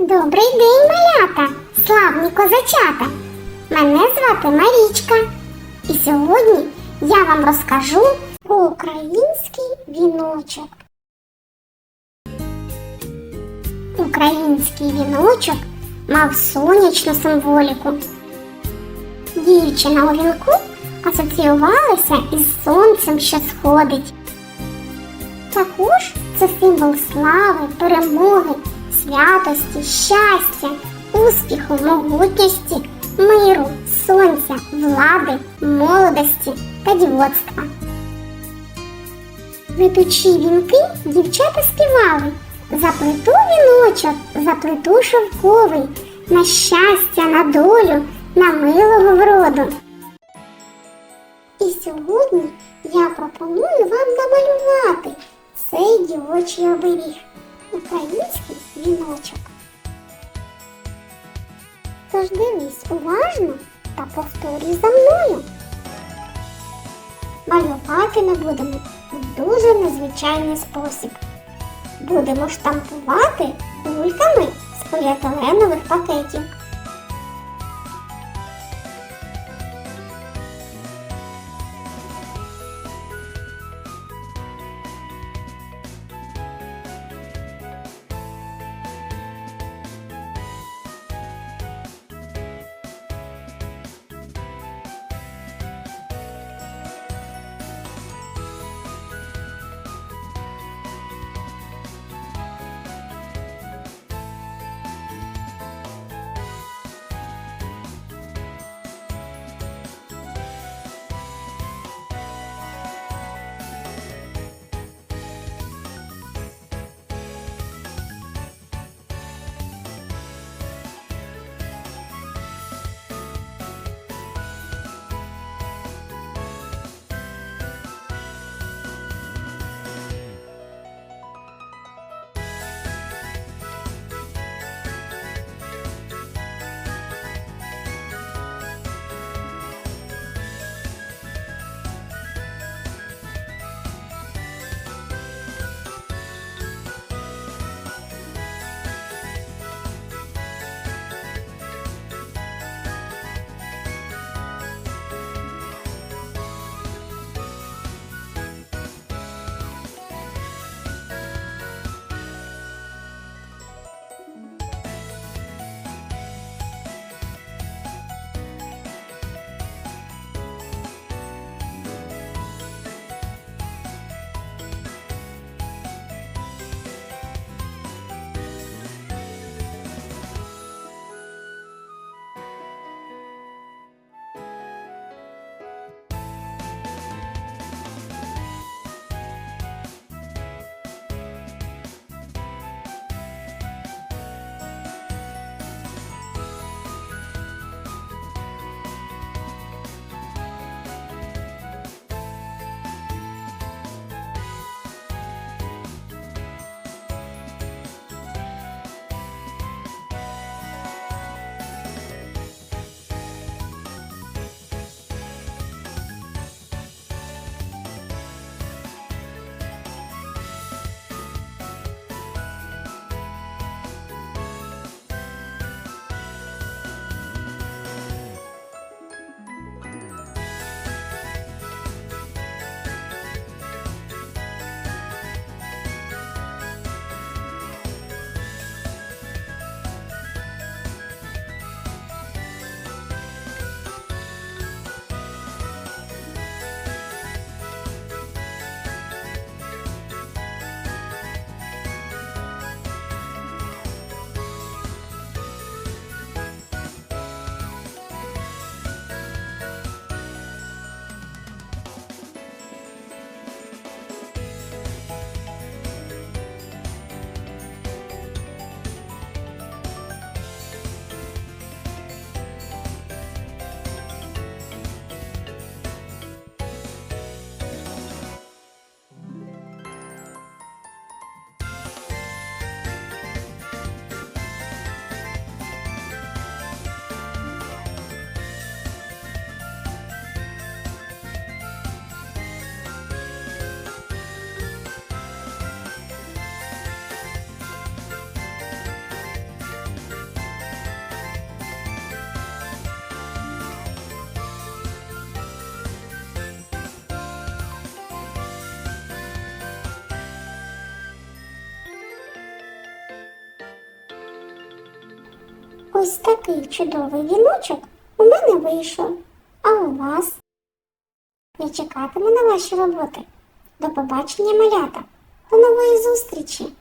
Добрий день, малята, славні козачата. Мене звати Марічка. І сьогодні я вам розкажу про український віночок. Український віночок мав сонячну символіку. Дівчина у вінку асоціювалася із сонцем, що сходить. Також це символ слави, перемоги, святості, щастя, успіху, могутності, миру, сонця, влади, молодості та дівоцтва. Плетучі вінки дівчата співали. Заплету віночок, заплету шовковий, на щастя, на долю, на милого вроду. І сьогодні я пропоную вам намалювати цей дівочий оберіг український віночок. Тож дивись уважно та повторюй за мною. Малювати ми будемо в дуже незвичайний спосіб. Будемо штампувати кульками з поліетиленових пакетів. Ось такий чудовий віночок у мене вийшов. А у вас? Я чекатиму на ваші роботи. До побачення, малята. До нової зустрічі!